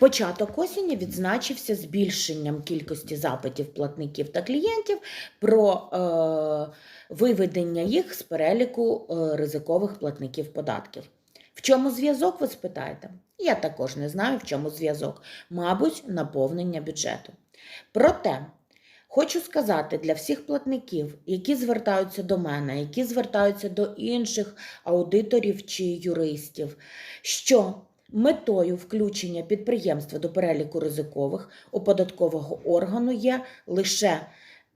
Початок осені відзначився збільшенням кількості запитів платників та клієнтів про е, виведення їх з переліку е, ризикових платників податків. В чому зв'язок, ви спитаєте? Я також не знаю, в чому зв'язок. Мабуть, наповнення бюджету. Проте, хочу сказати для всіх платників, які звертаються до мене, які звертаються до інших аудиторів чи юристів, що Метою включення підприємства до переліку ризикових у податкового органу є лише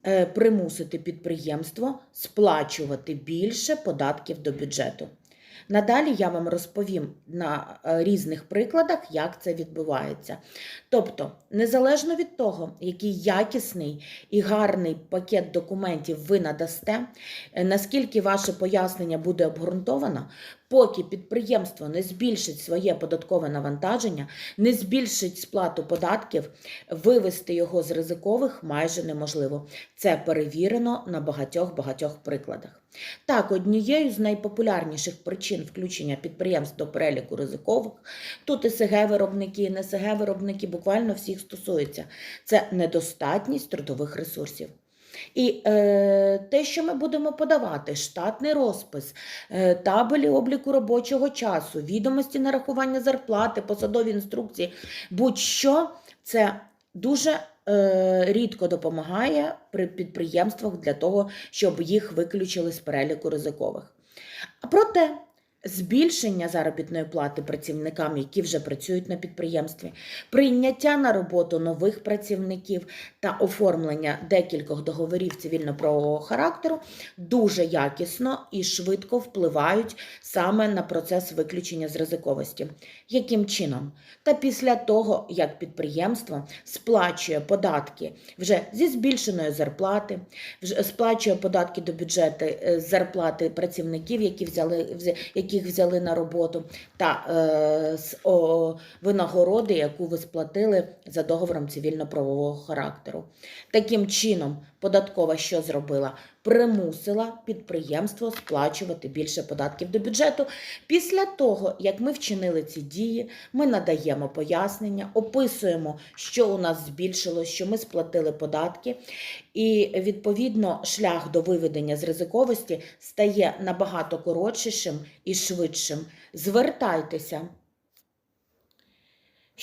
е, примусити підприємство сплачувати більше податків до бюджету. Надалі я вам розповім на е, різних прикладах, як це відбувається. Тобто, незалежно від того, який якісний і гарний пакет документів ви надасте, е, наскільки ваше пояснення буде обґрунтовано, поки підприємство не збільшить своє податкове навантаження, не збільшить сплату податків, вивести його з ризикових майже неможливо. Це перевірено на багатьох-багатьох прикладах. Так, однією з найпопулярніших причин включення підприємств до переліку ризикових, тут і СГ-виробники, і не СГ-виробники буквально всіх стосується. Це недостатність трудових ресурсів. І е, те, що ми будемо подавати, штатний розпис, е, табелі обліку робочого часу, відомості нарахування зарплати, посадові інструкції, будь-що це дуже е, рідко допомагає при підприємствах для того, щоб їх виключили з переліку ризикових. Проте збільшення заробітної плати працівникам, які вже працюють на підприємстві, прийняття на роботу нових працівників та оформлення декількох договорів цивільно-правового характеру дуже якісно і швидко впливають саме на процес виключення з ризиковості. Яким чином? Та після того, як підприємство сплачує податки вже зі збільшеної зарплати, вже сплачує податки до бюджету е, зарплати працівників, які взяли, взя- яких взяли на роботу, та е, з о, винагороди, яку ви сплатили за договором цивільно-правового характеру. Таким чином, податкова що зробила? Примусила підприємство сплачувати більше податків до бюджету. Після того, як ми вчинили ці дії, ми надаємо пояснення, описуємо, що у нас збільшилось, що ми сплатили податки, і відповідно шлях до виведення з ризиковості стає набагато коротшішим і швидшим. Звертайтеся.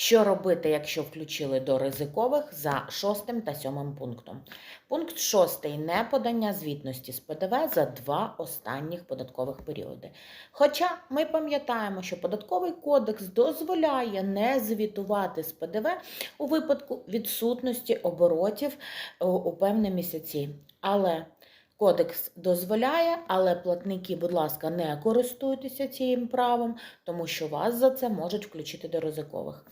Що робити, якщо включили до ризикових за шостим та сьомим пунктом? Пункт шостий неподання звітності з ПДВ за два останніх податкових періоди. Хоча ми пам'ятаємо, що податковий кодекс дозволяє не звітувати з ПДВ у випадку відсутності оборотів е, у певні місяці. Але Кодекс дозволяє, але платники, будь ласка, не користуйтеся цим правом, тому що вас за це можуть включити до ризикових.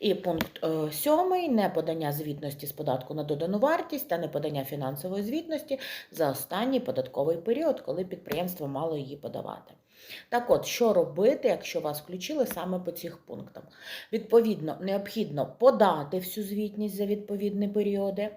І пункт е, сьомий неподання звітності з податку на додану вартість та неподання фінансової звітності за останній податковий період, коли підприємство мало її подавати. Так от, що робити, якщо вас включили саме по цих пунктам? Відповідно, необхідно подати всю звітність за відповідні періоди,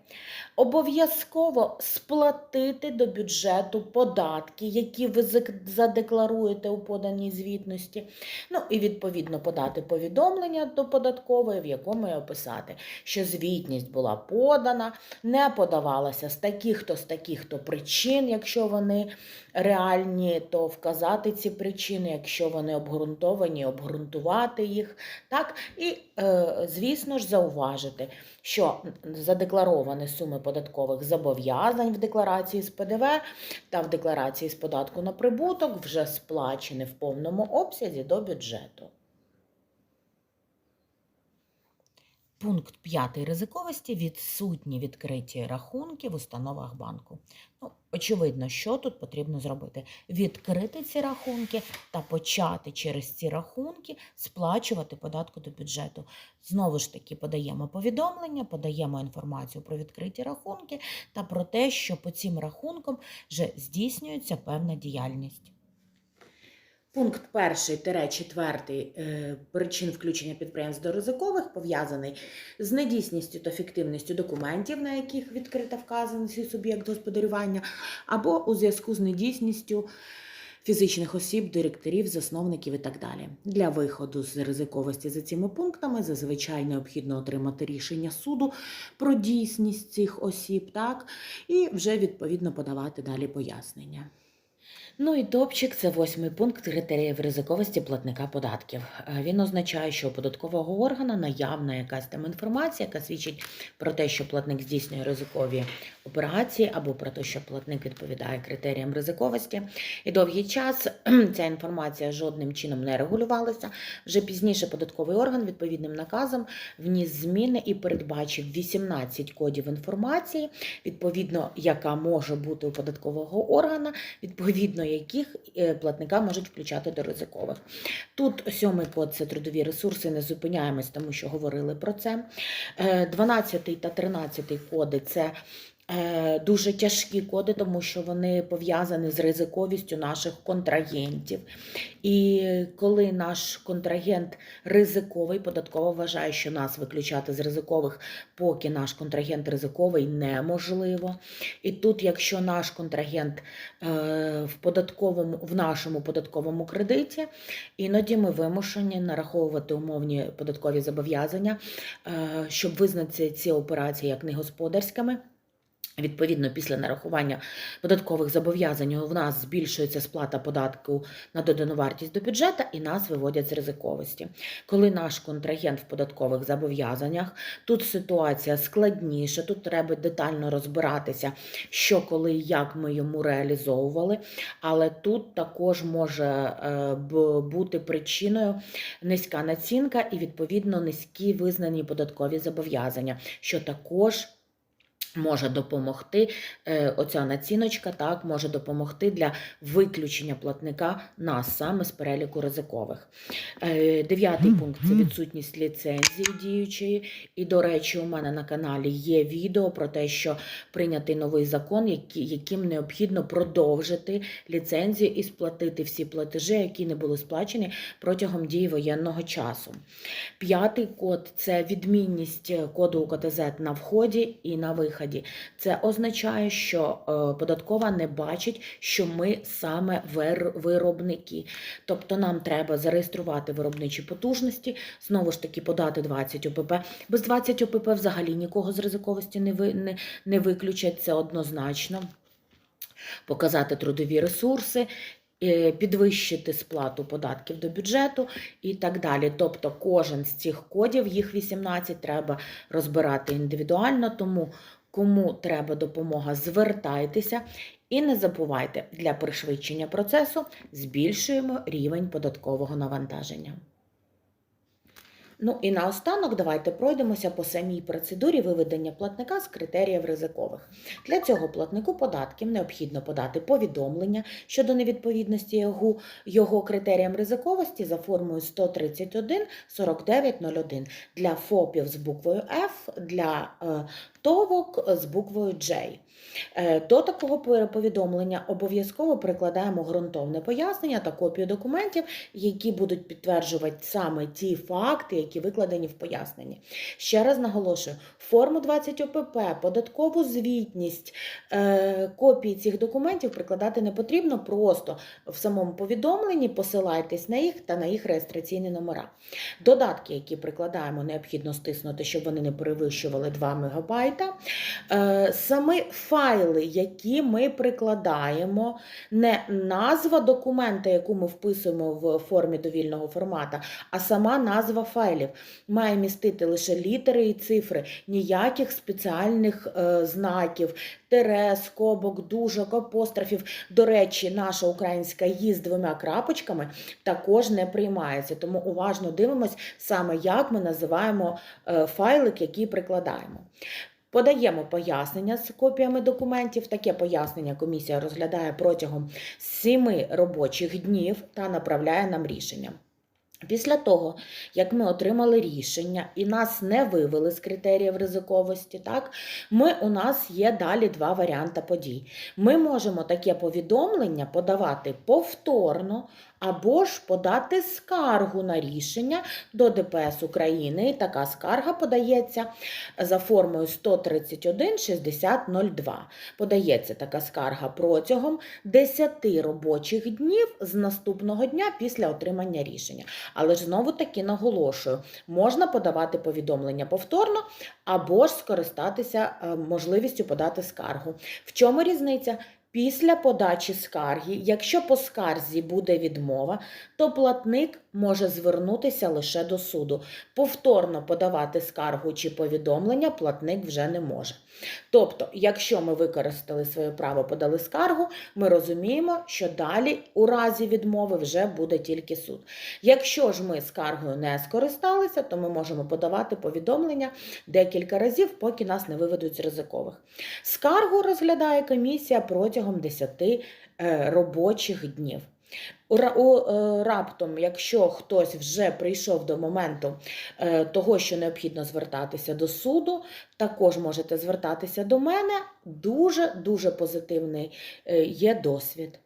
обов'язково сплатити до бюджету податки, які ви задекларуєте у поданій звітності. Ну і відповідно подати повідомлення до податкової, в якому і описати, що звітність була подана, не подавалася з таких-то з таких-то причин, якщо вони реальні, то вказати ці причини, якщо вони обґрунтовані, обґрунтувати їх. Так? І, е, звісно ж, зауважити, що задекларовані суми податкових зобов'язань в декларації з ПДВ та в декларації з податку на прибуток вже сплачені в повному обсязі до бюджету. Пункт 5 ризиковості відсутні відкриті рахунки в установах банку. Ну, очевидно, що тут потрібно зробити: відкрити ці рахунки та почати через ці рахунки сплачувати податку до бюджету. Знову ж таки, подаємо повідомлення, подаємо інформацію про відкриті рахунки та про те, що по цим рахункам вже здійснюється певна діяльність. Пункт перший тире четвертий е, причин включення підприємств до ризикових пов'язаний з недійсністю та фіктивністю документів, на яких відкрита вказаний суб'єкт господарювання, або у зв'язку з недійсністю фізичних осіб, директорів, засновників і так далі. Для виходу з ризиковості за цими пунктами зазвичай необхідно отримати рішення суду про дійсність цих осіб, так, і вже відповідно подавати далі пояснення. Ну і топчик це восьмий пункт критеріїв ризиковості платника податків. Е, Він означає, що у податкового органа наявна якась там інформація, яка свідчить про те, що платник здійснює ризикові операції, або про те, що платник відповідає критеріям ризиковості. І довгий час ця інформація жодним чином не регулювалася. Вже пізніше податковий орган відповідним наказом вніс зміни і передбачив 18 кодів інформації, відповідно, яка може бути у податкового органа, відповідно яких е, платника можуть включати до ризикових. Тут сьомий код це трудові ресурси, не зупиняємось, тому що говорили про це. Дванадцятий та 13 коди це. Е, Дуже тяжкі коди, тому що вони пов'язані з ризиковістю наших контрагентів. І коли наш контрагент ризиковий, податково вважає, що нас виключати з ризикових, поки наш контрагент ризиковий, неможливо. І тут, якщо наш контрагент е, в податковому, в нашому податковому кредиті, іноді ми вимушені нараховувати умовні податкові зобов'язання, е, щоб визнати ці операції як негосподарськими. Відповідно, після нарахування податкових зобов'язань у нас збільшується сплата податку на додану вартість до бюджету і нас виводять з ризиковості. Коли наш контрагент в податкових зобов'язаннях, тут ситуація складніша, тут треба детально розбиратися, що коли як ми йому реалізовували. Але тут також може е, бути причиною низька націнка і відповідно низькі визнані податкові зобов'язання, що також може допомогти е, оця націночка, так може допомогти для виключення платника нас саме з переліку ризикових. Е, Дев'ятий пункт це відсутність ліцензії діючої. І, до речі, у мене на каналі є відео про те, що прийнятий новий закон, яким необхідно продовжити ліцензію і сплатити всі платежі, які не були сплачені протягом дії воєнного часу. П'ятий код це відмінність коду УКТЗ на вході і на виході. Це означає, що е, податкова не бачить, що ми саме виробники. Тобто нам треба зареєструвати виробничі потужності, знову ж таки подати 20 ОПП. Без 20 ОПП взагалі нікого з ризиковості не, ви, не, не виключать, це однозначно. Показати трудові ресурси, е, підвищити сплату податків до бюджету і так далі. Тобто кожен з цих кодів, їх 18, треба розбирати індивідуально, тому кому треба допомога, звертайтеся. І не забувайте, для пришвидшення процесу збільшуємо рівень податкового навантаження. Ну і наостанок давайте пройдемося по самій процедурі виведення платника з критеріїв ризикових. Для цього платнику податків необхідно подати повідомлення щодо невідповідності його, його критеріям ризиковості за формою 131 4901 для ФОПів з буквою F, для е, ТОВок з буквою J. Е, До такого повідомлення обов'язково прикладаємо ґрунтовне пояснення та копію документів, які будуть підтверджувати саме ті факти, які викладені в поясненні. Ще раз наголошую: форму 20 ОПП, податкову звітність, е, копії цих документів прикладати не потрібно, просто в самому повідомленні посилайтесь на їх та на їх реєстраційні номера. Додатки, які прикладаємо, необхідно стиснути, щоб вони не перевищували 2 МБ. Е, Саме файли, які ми прикладаємо, не назва документа, яку ми вписуємо в формі довільного формата, а сама назва файлів має містити лише літери і цифри, ніяких спеціальних е, знаків, тире, скобок, дужок, апострофів. До речі, наша українська «і» з двома крапочками також не приймається. Тому уважно дивимось саме, як ми називаємо е, файлик, який прикладаємо. Подаємо пояснення з копіями документів. Таке пояснення комісія розглядає протягом 7 робочих днів та направляє нам рішення. Після того, як ми отримали рішення і нас не вивели з критеріїв ризиковості, так, ми, у нас є далі два варіанти подій. Ми можемо таке повідомлення подавати повторно або ж подати скаргу на рішення до ДПС України. І така скарга подається за формою 131 6002. Подається така скарга протягом 10 робочих днів з наступного дня після отримання рішення. Але ж знову таки наголошую, можна подавати повідомлення повторно або ж скористатися е, можливістю подати скаргу. В чому різниця? Після подачі скарги, якщо по скарзі буде відмова, то платник може звернутися лише до суду. Повторно подавати скаргу чи повідомлення платник вже не може. Тобто, якщо ми використали своє право, подали скаргу, ми розуміємо, що далі у разі відмови вже буде тільки суд. Якщо ж ми скаргою не скористалися, то ми можемо подавати повідомлення декілька разів, поки нас не виведуть з ризикових. Скаргу розглядає комісія протягом 10 е, робочих днів. Е, раптом, якщо хтось вже прийшов до моменту е, того, що необхідно звертатися до суду, також можете звертатися до мене. Дуже дуже позитивний є досвід.